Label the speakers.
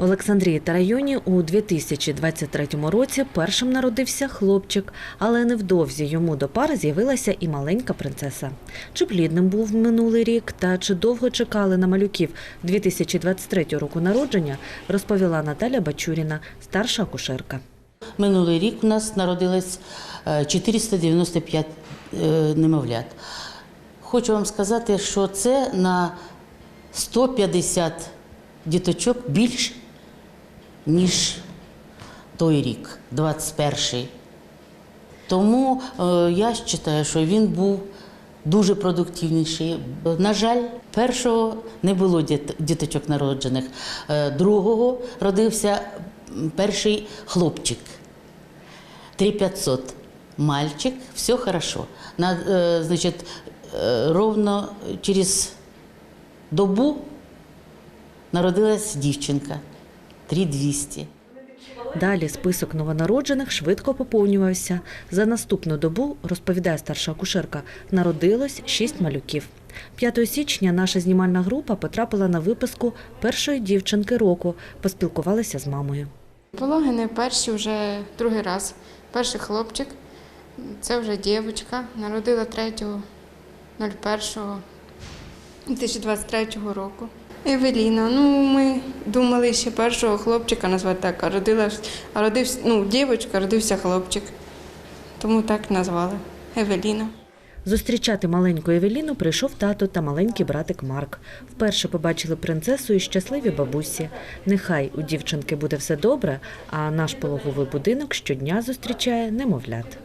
Speaker 1: Олександрії та районі у 2023 році першим народився хлопчик, але невдовзі йому до пари з'явилася і маленька принцеса. Чи плідним був минулий рік та чи довго чекали на малюків 2023 року народження, розповіла Наталя Бачуріна, старша акушерка.
Speaker 2: Минулий рік у нас народилось е, 495 е, немовлят. Хочу вам сказати, що це на 150 діточок більше, ніж той рік, 21-й. Тому е, я вважаю, що він був дуже продуктивніший. На жаль, першого не було діт- діточок народжених, Е, другого родився перший хлопчик. 3500 мальчик, все хорошо. На, э, значит, э, ровно через добу народилась дівчинка 3200.
Speaker 1: Далі список новонароджених швидко поповнювався. За наступну добу, розповідає старша акушерка, народилось шість малюків. 5 січня наша знімальна група потрапила на виписку першої дівчинки року, поспілкувалися з мамою.
Speaker 3: Пологи не перші вже другий раз. Перший хлопчик, це вже дівчинка, народила 3.01.2023 року. Евеліна, ну ми думали ще першого хлопчика назвати так, а родила, родився, ну, дівчинка, родився хлопчик. Тому так назвали Евеліна.
Speaker 1: Зустрічати маленьку Евеліну прийшов тато та маленький братик Марк. Вперше побачили принцесу і щасливі бабусі. Нехай у дівчинки буде все добре, а наш пологовий будинок щодня зустрічає немовлят.